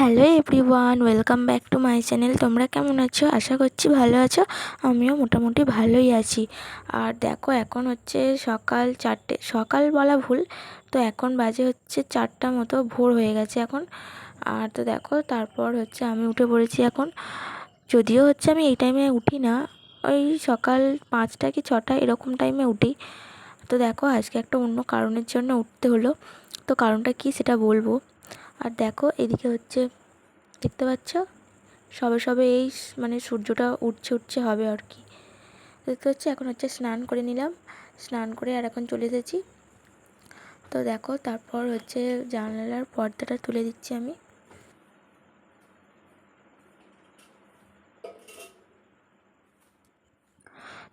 Hello everyone welcome back to my channel তোমরা কেমন আছো? আশা করছি ভালো আছো। আমিও মোটামুটি ভালোই আছি। আর দেখো, এখন হচ্ছে সকাল চারটে, সকাল বলা ভুল। তো এখন বাজে হচ্ছে চারটা মতো, ভোর হয়ে গেছে এখন। আর তো দেখো, তারপর হচ্ছে আমি উঠে পড়েছি এখন। যদিও হচ্ছে আমি এই টাইমে উঠি না, ওই সকাল পাঁচটা কি ছটা এরকম টাইমে উঠি। তো দেখো, আজকে একটা অন্য কারণের জন্য উঠতে হলো। তো কারণটা কি সেটা বলব। আর দেখো, এদিকে হচ্ছে, দেখতে পাচ্ছ? সবে সবে এই মানে সূর্যটা উঠছে উঠছে, হবে আর কি। দেখতে হচ্ছে এখন হচ্ছে স্নান করে নিলাম। স্নান করে আর এখন চলে এসেছি। তো দেখো, তারপর হচ্ছে জানালার পর্দাটা তুলে দিচ্ছি আমি।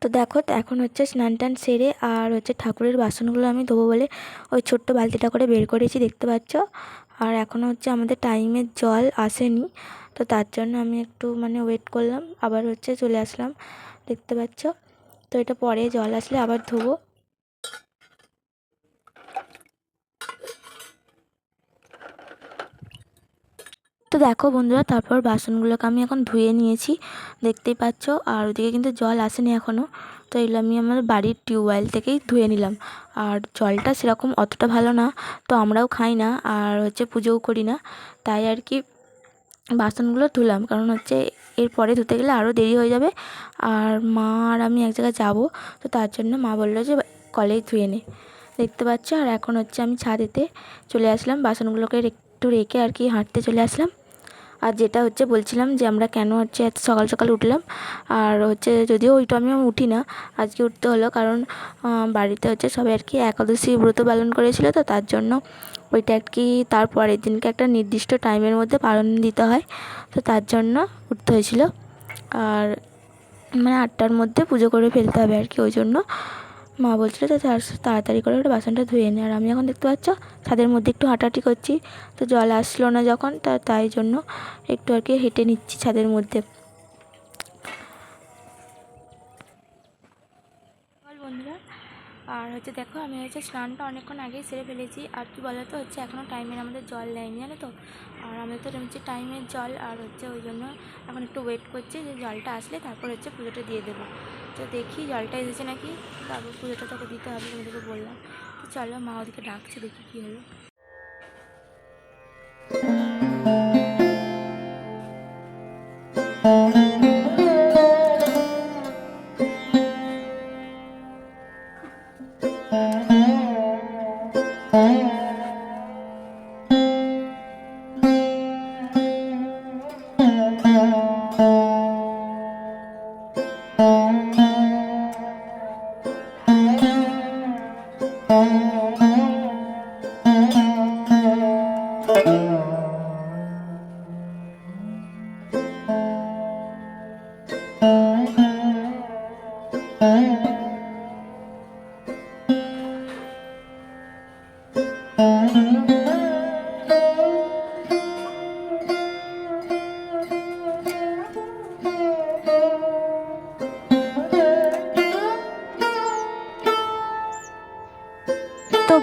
তো দেখো এখন হচ্ছে স্নান টান সেরে আর হচ্ছে ঠাকুরের বাসনগুলো আমি ধোবো বলে ওই ছোট্ট বালতিটা করে বের করেছি, দেখতে পাচ্ছ? আর এখনও হচ্ছে আমাদের টাইমের জল আসেনি, তো তার জন্য আমি একটু মানে ওয়েট করলাম, আবার হচ্ছে চলে আসলাম, দেখতে পাচ্ছ? তো এটা পরে জল আসলে আবার ধোবো। তো দেখো বন্ধুরা, তারপর বাসনগুলোকে আমি এখন ধুয়ে নিয়েছি, দেখতেই পাচ্ছ, আর ওদিকে কিন্তু জল আসেনি এখনও। তো এগুলো আমি আমার বাড়ির টিউবওয়েল থেকেই ধুয়ে নিলাম। আর জলটা সেরকম অতটা ভালো না, তো আমরাও খাই না আর হচ্ছে পুজোও করি না। তাই আর কি বাসনগুলো ধুলাম, কারণ হচ্ছে এরপরে ধুতে গেলে আরও দেরি হয়ে যাবে। আর মা আর আমি এক জায়গায় যাব, তো তার জন্য মা বলল যে কলেই ধুয়ে নে। দেখতে পাচ্ছ? আর এখন হচ্ছে আমি ছাদেতে চলে আসলাম, বাসনগুলোকে একটু রেখে আর কি হাঁটতে চলে আসলাম। আর যেটা হচ্ছে বলছিলাম যে আমরা কেন হচ্ছে এত সকাল সকাল উঠলাম, আর হচ্ছে যদিও ওই টাইমে আমি উঠি না, আজকে উঠতে হলো কারণ বাড়িতে হচ্ছে সবাই আর কি একাদশী ব্রত পালন করেছিল তো তার জন্য ওইটা আর কি তার পরের দিনকে একটা নির্দিষ্ট টাইমের মধ্যে পালন দিতে হয়, তো তার জন্য উঠতে হয়েছিল। আর মানে আটটার মধ্যে পুজো করে ফেলতে হবে আর কি ওই জন্য। মা বলছিলো যে তাড়াতাড়ি করে ওটা বাসনটা ধুয়ে নে। আর আমি এখন দেখতে পাচ্ছ ছাদের মধ্যে একটু হাঁটাহাঁটি করছি। তো জল আসলো না যখন, তা, তাই জন্য একটু আর কি হেঁটে নিচ্ছি ছাদের মধ্যে। বন্ধুরা, আর হচ্ছে দেখো, আমি হচ্ছে স্নানটা অনেকক্ষণ আগেই সেরে ফেলেছি। আর কি বলো তো হচ্ছে এখনও টাইমের আমাদের জল দেয়নি জানো তো? আর আমাদের তো হচ্ছে টাইমের জল, আর হচ্ছে ওই জন্য এখন একটু ওয়েট করছি যে জলটা আসলে তারপর হচ্ছে পুজোটা দিয়ে দেবো। তো দেখি জলটা এসেছে নাকি, তারপর পুজোটা তাকে দিতে হবে তোমাদেরকে বললাম। তো চলো মা ওদিকে ডাকছে, দেখি কী হলো। তো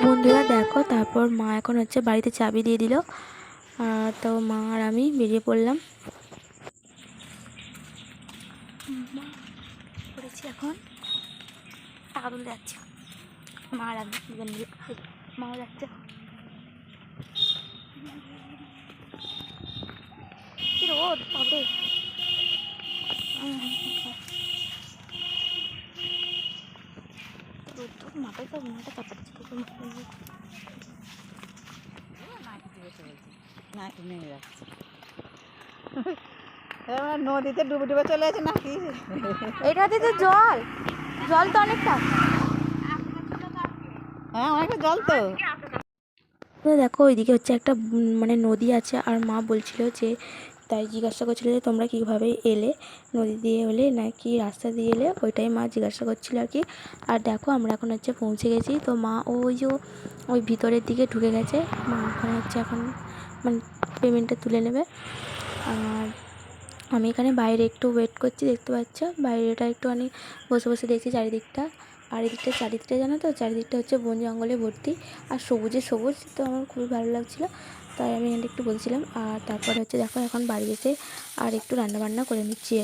বন্ধুরা, দেখো, তারপর মা এখন হচ্ছে বাড়িতে চাবি দিয়ে দিল। তো মা আর আমি বেরিয়ে পড়লাম। পড়েছি এখন। টাকা তুলতে যাচ্ছি মা আর আমি মাও যাচ্ছে কি রোদ বাবরে নদীতে ডুবে ডুবে চলে আছে নাকি এটাতে তো জল জল তো অনেকটা হ্যাঁ অনেকটা জল তো দেখো, ওইদিকে হচ্ছে একটা মানে নদী আছে, আর মা বলছিল যে তাই জিজ্ঞাসা করছিল যে, তোমরা কীভাবে এলে? নদী দিয়ে এলে নাকি রাস্তা দিয়ে এলে? ওইটাই মা জিজ্ঞাসা করছিল আর কি। আর দেখো আমরা এখন হচ্ছে পৌঁছে গেছি। তো মা ওই যে ওই ভিতরের দিকে ঢুকে গেছে। মা ওখানে হচ্ছে এখন মানে পেমেন্টটা তুলে নেবে। আর আমি এখানে বাইরে একটু ওয়েট করছি, দেখতে পাচ্ছ? বাইরেটা একটুখানি বসে বসে দেখছি চারিদিকটা। আর এদিকটা চারিদিকটা জানো তো? চারিদিকটা হচ্ছে বন জঙ্গলে ভর্তি। আর সবুজে সবুজ, তো আমার খুবই ভালো লাগছিল। তাই আমি এখানে একটু বলছিলাম। আর তারপরে হচ্ছে দেখো এখন বাড়ি এসে আর একটু রান্না বান্না করে নিচ্ছি।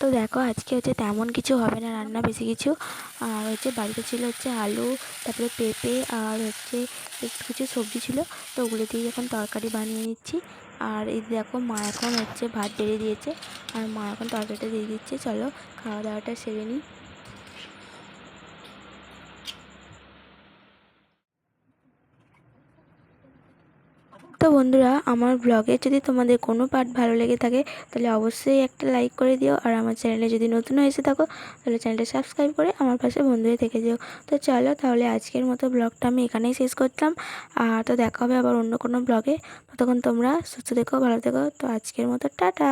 তো দেখো, আজকে হচ্ছে তেমন কিছু হবে না রান্না, বেশি কিছু। আর হচ্ছে বাড়িতে ছিল হচ্ছে আলু, তারপরে পেঁপে আর হচ্ছে একটু কিছু সবজি ছিল। তো ওগুলো দিয়ে এখন তরকারি বানিয়ে নিচ্ছি। আর এই দেখো, মা এখন হচ্ছে ভাত বেড়ে দিয়েছে। আর মা এখন তরকারিটা দিয়ে দিচ্ছে। চলো খাওয়া দাওয়াটা সেরে নিই। তো বন্ধুরা, আমার ব্লগে যদি তোমাদের কোনো পার্ট ভালো লেগে থাকে, তাহলে অবশ্যই একটা লাইক করে দিও। আর আমার চ্যানেলে যদি নতুন এসে থাকো, তাহলে চ্যানেলটা সাবস্ক্রাইব করে আমার পাশে বন্ধু হয়ে থেকে দিও তো চলো, তাহলে আজকের মতো ব্লগটা আমি এখানেই শেষ করতাম। আর তো দেখা হবে আবার অন্য কোনো ব্লগে। ততক্ষণ তোমরা সুস্থ থেকো, ভালো থেকো। তো আজকের মতো, টাটা!